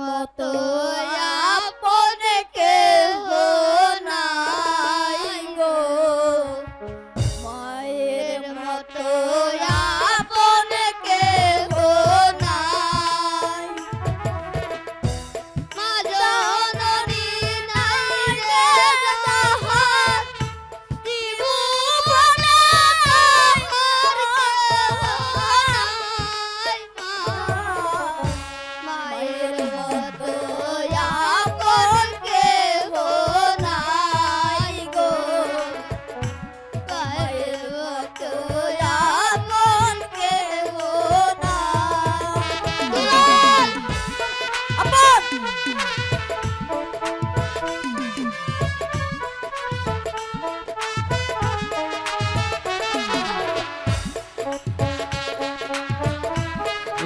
মতো আপন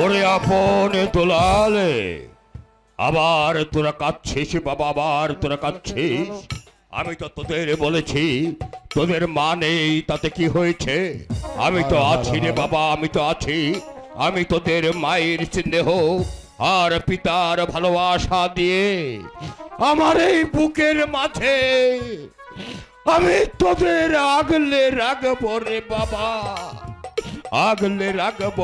ওরে আপন তোলালে আবার তোরা কাঁদছিস বাবা আবার তোরা কাঁদছিস। আমি তো তোদের বলেছি তোদের মা নেই তাতে কি হয়েছে? আমি তো আছি রে বাবা আমি তো আছি। আমি তোদের মায়ের স্নেহ আর পিতার ভালোবাসা দিয়ে আমার এই বুকের মাঝে আমি তোদের আগলে রাখব রে বাবা। আগলে রাখব।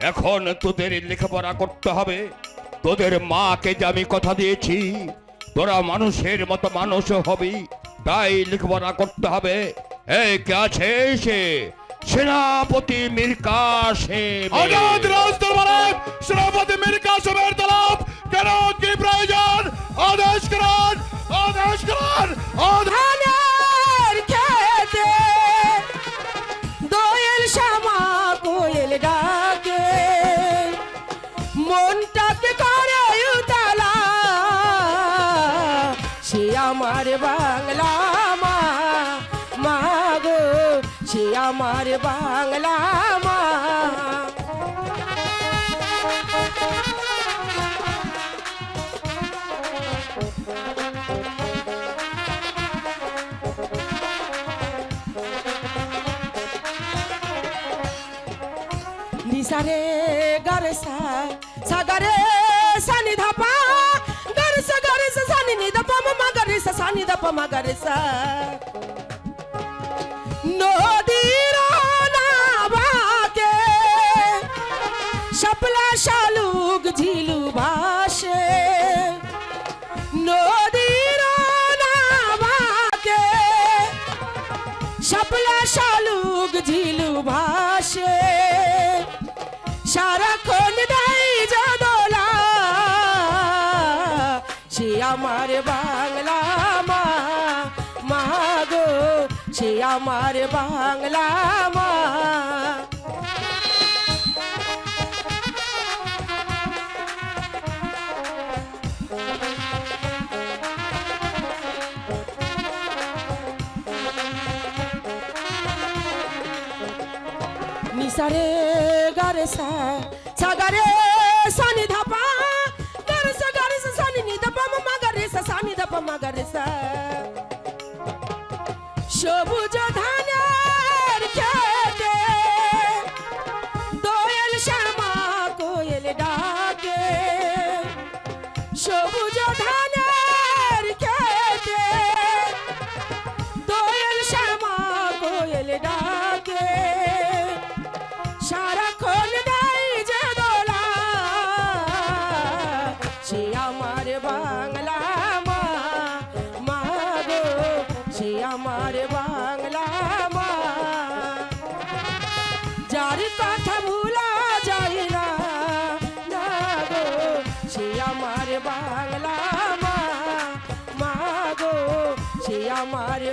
এখন তোদের লেখাপড়া করতে হবে। তোদের মাকে যে আমি কথা দিয়েছি, তোরা মানুষের মতো মানুষ হবি, তাই লেখাপড়া করতে হবে। এই কে আছে সে সেনাপতি মীর। কাসেম আজাদ রাজদরবারে সেনাপতি মীর কাসেমের তলব। কেন? কি প্রয়োজন? আদেশ করুন আদেশ করুন সে আমার বাংলা মা মা গো, সে আমার বাংলা মা। নিসারে গারেসা সাগারে সানি ধাপা ধাপা মা গারেসা নদীর নাবাকে শাপলা শালুক ঝিলু ভাসে। নদীর নাবাকে শাপলা শালুক ঝিলু ভাসে। সারাক্ষণ দেয় যদলা, সে আমার বাংলা সে আমার বাংলা মা। নিসারে গারে সা সাগারে সানি ধাপা। গারে সা গারে সা সানি নি ধাপা, মামা গারে সা সানি ধাপা, মা গারে সা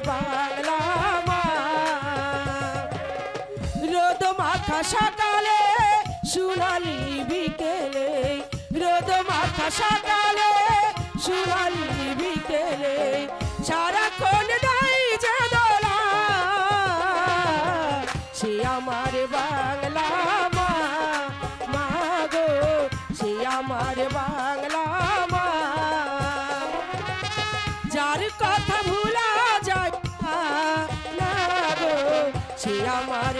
বাংলা মা রোদ মাখা সকালে সোনালি বিকেলে। রোদ মাখা সকালে সোনালি বিকেলে। সারাক্ষণ দাই যে দোলা, সে আমার বাংলা আমার